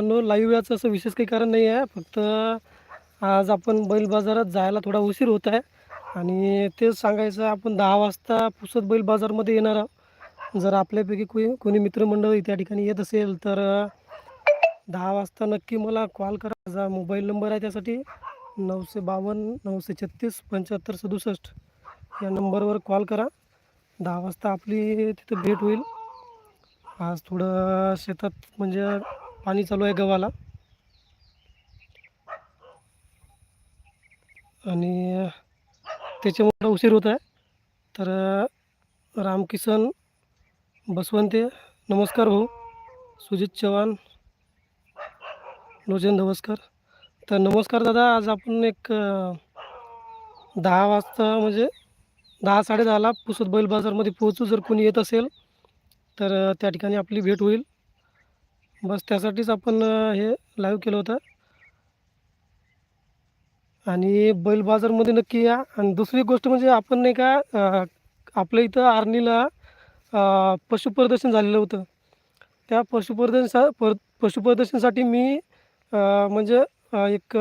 No live याचं असं विशेष काही कारण नाही आहे. फक्त आज आपण बैल बाजारात जायला थोडा उशीर होत आहे. आणि तेच सांगायचं आपण दहा वाजता पुसत बैल बाजारमध्ये येणार आहोत. जर आपल्यापैकी कोणी कोणी मित्रमंडळी त्या ठिकाणी येत असेल तर दहा वाजता नक्की मला कॉल करा. माझा मोबाईल नंबर आहे त्यासाठी नऊशे बावन्न नऊशे छत्तीस पंच्याहत्तर सदुसष्ट या नंबरवर कॉल करा. दहा वाजता आपली तिथं भेट होईल. आज थोडं शेतात म्हणजे पाणी चालू आहे गव्हाला. आणि त्याच्यामुळे उशीर होत आहे. तर रामकिसन बसवंते नमस्कार भाऊ. सुजित चव्हाण लोचन नमस्कार. तर नमस्कार दादा आज आपण एक दहा वाजता म्हणजे दहा साडेदहाला पुसद बैल बाजारमध्ये पोहोचू जर कोणी येत असेल तर त्या ठिकाणी आपली भेट होईल. बस त्यासाठीच आपण हे लाईव्ह केलं होतं. आणि बैल बाजारमध्ये नक्की या. आणि दुसरी गोष्ट म्हणजे आपण नाही का आपल्या इथं आर्नीला पशुप्रदर्शन झालेलं होतं. त्या पशुप्रदर्शना पर पशुप्रदर्शनसाठी मी म्हणजे एक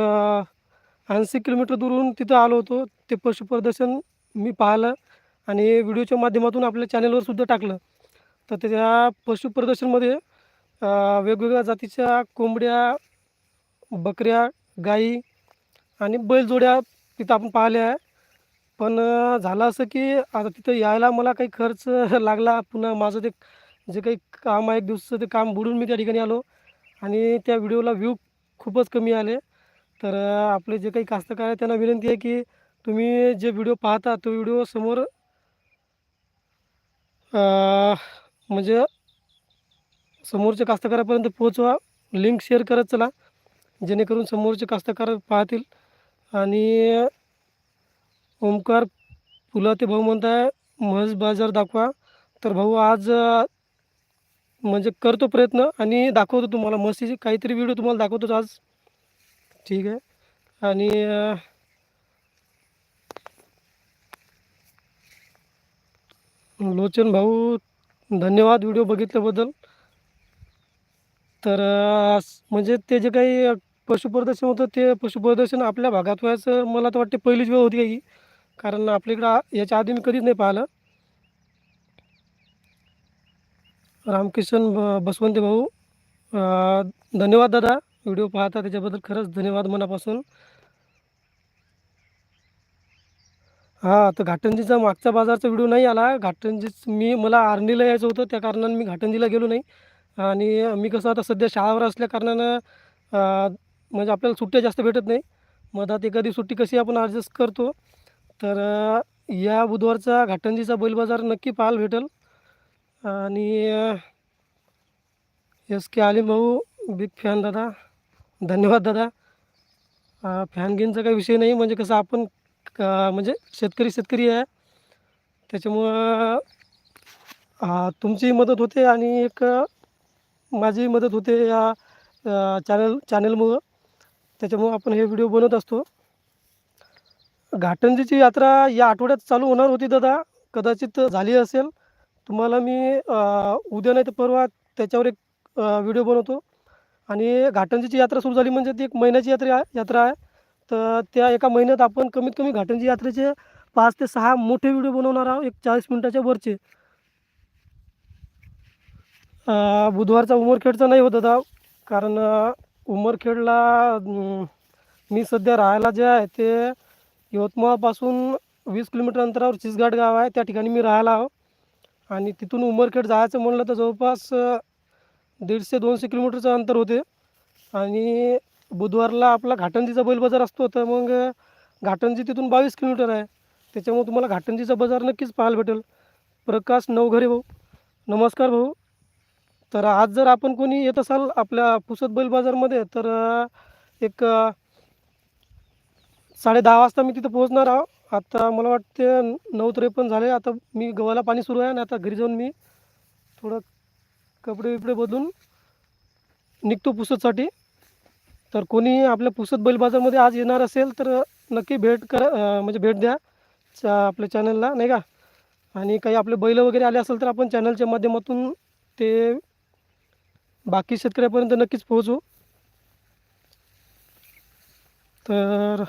ऐंशी किलोमीटर दूरून तिथं आलो होतो. ते पशुप्रदर्शन मी पाहिलं आणि व्हिडिओच्या माध्यमातून आपल्या चॅनलवर सुद्धा टाकलं. तर त्या पशुप्रदर्शनमध्ये वेगवेगळ्या जातीच्या कोंबड्या बकऱ्या गाई आणि बैलजोड्या तिथं आपण पाहिल्या आहे. पण झालं असं की आता तिथं यायला मला काही खर्च लागला. पुन्हा माझं ते जे काही काम आहे एक दिवसाचं ते काम बुडून मी त्या ठिकाणी आलो आणि त्या व्हिडिओला व्ह्यू खूपच कमी आले. तर आपले जे काही कास्तकार आहे त्यांना विनंती आहे की तुम्ही जे व्हिडिओ पाहता तो व्हिडिओ समोर म्हणजे समोरच्या कास्तकारापर्यंत पोहोचवा. लिंक शेअर करत चला. जेणेकरून समोरचे कास्तकार पाहतील. आणि ओमकार फुलाते भाऊ म्हणताय म्हस बाजार दाखवा. तर भाऊ आज म्हणजे करतो प्रयत्न आणि दाखवतो तुम्हाला. म्हशीचे काहीतरी व्हिडिओ तुम्हाला दाखवतोच आज. ठीक आहे. आणि लोचन भाऊ धन्यवाद व्हिडिओ बघितल्याबद्दल. तर म्हणजे ते जे काही पशुप्रदर्शन होतं ते पशुप्रदर्शन आपल्या भागात व्हायचं मला तर वाटते पहिलीच वेळ होती काही कारण आपल्या इकडं याच्या आधी मी कधीच नाही पाहिलं. रामकिशन ब भाऊ धन्यवाद दादा. व्हिडिओ पाहता त्याच्याबद्दल खरंच धन्यवाद मनापासून. हां तर घाटंजीचा मागचा बाजारचा व्हिडिओ नाही आला. घाटंजीच मी मला आर्नीला यायचं होतं. त्या कारणाने मी घाटंजीला गेलो नाही. आणि मी कसं आता सध्या शाळावर असल्या कारणानं म्हणजे आपल्याला सुट्ट्या जास्त भेटत नाही. मधात एखादी सुट्टी कशी आपण ॲडजस्ट करतो? तर या बुधवारचा घाटंजीचा बैल बाजार नक्की पाहायला भेटेल. आणि एस के आलिम भाऊ बिग फॅन दादा. धन्यवाद दादा. फॅन गेनचा काही विषय नाही म्हणजे कसं आपण म्हणजे शेतकरी शेतकरी आहे. त्याच्यामुळं तुमची मदत होते आणि एक माझी मदत होते या चॅनल चॅनलमुळं त्याच्यामुळं आपण हे व्हिडिओ बनवत असतो. घाटंजीची यात्रा या आठवड्यात चालू होणार होती दादा. कदाचित झाली असेल. तुम्हाला मी उद्या नाही तर परवा त्याच्यावर एक व्हिडिओ बनवतो. आणि घाटंजीची यात्रा सुरू झाली म्हणजे ती एक महिन्याची यात्रा आहे यात्रा आहे. तर त्या एका महिन्यात आपण कमीत कमी घाटंजी यात्रेचे पाच ते सहा मोठे व्हिडिओ बनवणार आहोत. एक चाळीस मिनटाच्या वरचे. बुधवारचा उमरखेडचा नाही होत दादा. कारण उमरखेडला मी सध्या राहायला जे आहे ते यवतमाळपासून वीस किलोमीटर अंतरावर चिसघाट गाव आहे. त्या ठिकाणी मी राहायला आहो. आणि तिथून उमरखेड जायचं म्हणलं तर जवळपास दीडशे दोनशे किलोमीटरचं अंतर होते. आणि बुधवारला आपला घाटंजीचा बैल बाजार असतो. तर मग घाटंजी तिथून बावीस किलोमीटर आहे. त्याच्यामुळे तुम्हाला घाटंजीचा बाजार नक्कीच पाहायला भेटेल. प्रकाश नवघरे भाऊ. नमस्कार भाऊ. तर आज जर आपण कोणी येत असाल आपल्या पुसद बैल बाजारमध्ये तर एक साडे दहा वाजता मी तिथं पोहोचणार आहो. आता मला वाटते नऊ त्रेपन्न झाले. आता मी गव्हाला पाणी सुरू आहे आणि आता घरी जाऊन मी थोडं कपडे बिपडे बदलून निघतो पुसदसाठी तर कोणी आपल्या पुसद बैल बाजारमध्ये आज येणार असेल तर नक्की भेट कर म्हणजे भेट द्या चा आपल्या चॅनलला नाही का? आणि काही आपले बैल वगैरे आले असेल तर आपण चॅनलच्या माध्यमातून ते बाकी शेतकऱ्यापर्यंत नक्कीच पोहोचू. तर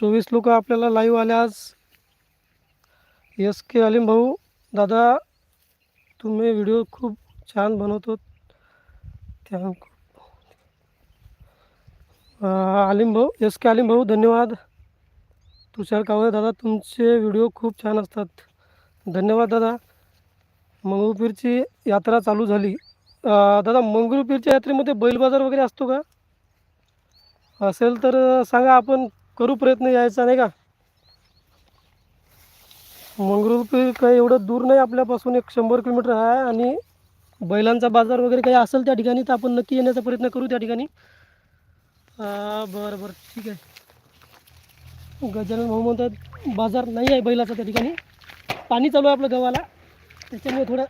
चोवीस लोक आपल्याला लाईव्ह आले आज. एस के अलीम भाऊ दादा तुम्ही व्हिडिओ खूप छान बनवतो. त्या अलीम भाऊ एस के अलीम भाऊ धन्यवाद. तुषार कावळे दादा तुमचे व्हिडिओ खूप छान असतात. धन्यवाद दादा. मंगळूरपीरची यात्रा चालू झाली. दादा मंगळूरपीरच्या यात्रेमध्ये बैल बाजार वगैरे असतो का? असेल तर सांगा आपण करू प्रयत्न यायचा नाही का? मंगळूरपीर काही एवढं दूर नाही आपल्यापासून एक शंभर किलोमीटर आहे आणि बैलांचा बाजार वगैरे काही असेल त्या ठिकाणी तर आपण नक्की येण्याचा प्रयत्न करू त्या ठिकाणी. बरं बरं ठीक आहे. गजानन भाऊ म्हणतात बाजार नाही आहे बैलाचा त्या ठिकाणी. पाणी चालू आहे आपलं गव्हाला त्याच्यामुळे थोडं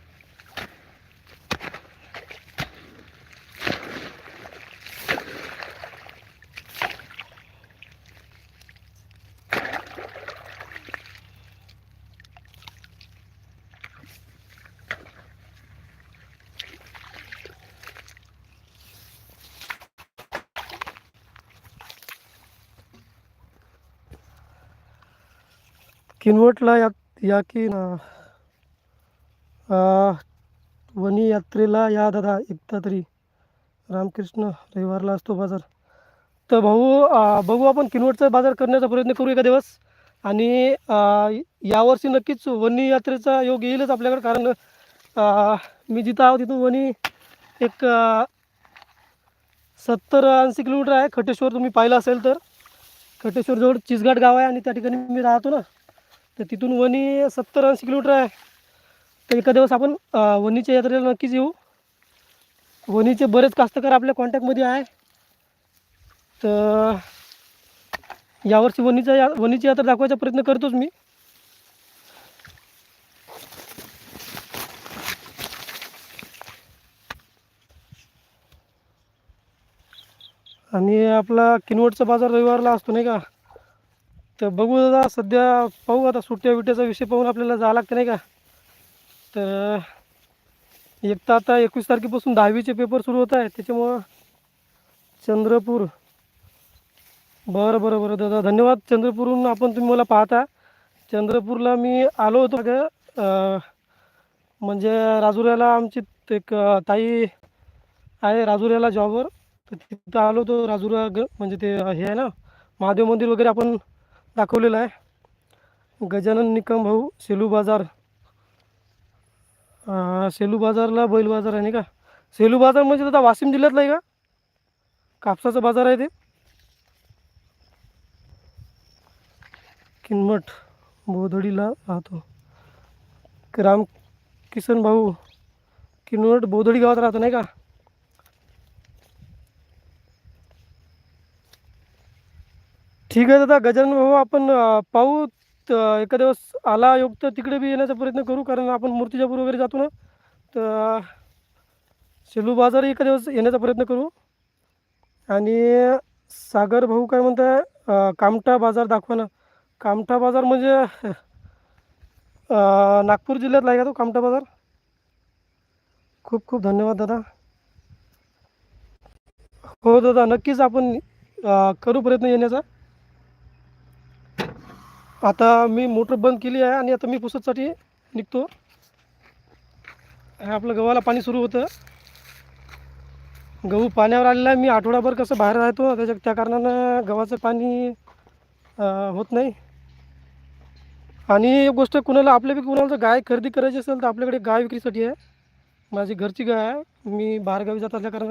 किनवटला या या की ना वनी यात्रेला या दादा एकदा तरी. रामकृष्ण रविवारला असतो बाजार. तर भाऊ बघू आपण किनवटचा बाजार करण्याचा प्रयत्न करू एका दिवस. आणि यावर्षी नक्कीच वनी यात्रेचा योग येईलच आपल्याकडे कारण मी जिथं आहो तिथून वनी एक सत्तर ऐंशी किलोमीटर आहे. खटेश्वर तुम्ही पाहिलं असेल तर. खटेश्वरजवळ चिचघाट गाव आहे आणि त्या ठिकाणी मी राहतो ना. तर तिथून वणी सत्तर ऐंशी किलोमीटर आहे. तर एका दिवस आपण वणीच्या यात्रेला नक्कीच येऊ. वणीचे बरेच कास्तकार आपल्या कॉन्टॅक्टमध्ये आहे. तर यावर्षी वणीचा या वणीची यात्रा दाखवायचा प्रयत्न करतोच मी. आणि आपला किनवटचा बाजार रविवारला असतो नाही का? तर बघू दादा सध्या पाहू आता सुट्ट्या विट्याचा विषय पाहून आपल्याला जावं लागतं नाही का? तर एक तर आता एकवीस तारखेपासून दहावीचे पेपर सुरू होत आहे त्याच्यामुळं चंद्रपूर. बरं बरं बरं दादा धन्यवाद. चंद्रपूरहून आपण तुम्ही मला पाहता. चंद्रपूरला मी आलो होतो ग म्हणजे राजुऱ्याला आमची एक ताई आहे राजुऱ्याला जॉबवर तर तिथं आलो होतो राजुरा ग म्हणजे ते हे आहे ना महादेव मंदिर वगैरे आपण दाखवलेला आहे. गजानन निकम भाऊ सेलू बाजार. सेलू बाजारला बैल बाजार आहे नाही का? सेलू बाजार म्हणजे दादा वाशिम जिल्ह्यातला आहे का? कापसाचा बाजार आहे ते. किनमट बोधडीला राहतो. राम किसन भाऊ किनवट बोधडी गावात राहतो नाही का? ठीक आहे दादा गजानन भाऊ आपण अं, पाहू त- एका दिवस आला योग तर तिकडे बी येण्याचा प्रयत्न करू कारण आपण मूर्तिजापूर वगैरे जातो ना तर शेलू बाजार एका दिवस येण्याचा प्रयत्न करू. आणि सागर भाऊ काय म्हणताय अं, कामठा बाजार दाखवा ना. कामठा बाजार म्हणजे अं, नागपूर जिल्ह्यातला आहे का तो कामठा बाजार? खूप खूप धन्यवाद दादा. हो दादा नक्कीच आपण अं, करू प्रयत्न येण्याचा. आता मी मोटर बंद केली आहे आणि आता मी पुसतसाठी निघतो. आपलं गव्हाला पाणी सुरू होतं. गहू पाण्यावर आलेला आहे. मी आठवडाभर कसं बाहेर राहतो त्याच्या त्या कारणानं गव्हाचं पाणी होत नाही. आणि एक गोष्ट कुणाला आपल्यापैकी कुणाला जर गाय खरेदी करायची असेल तर आपल्याकडे गाय विक्रीसाठी आहे. माझी घरची गाय आहे. मी बाहेरगावी जात असल्या कारण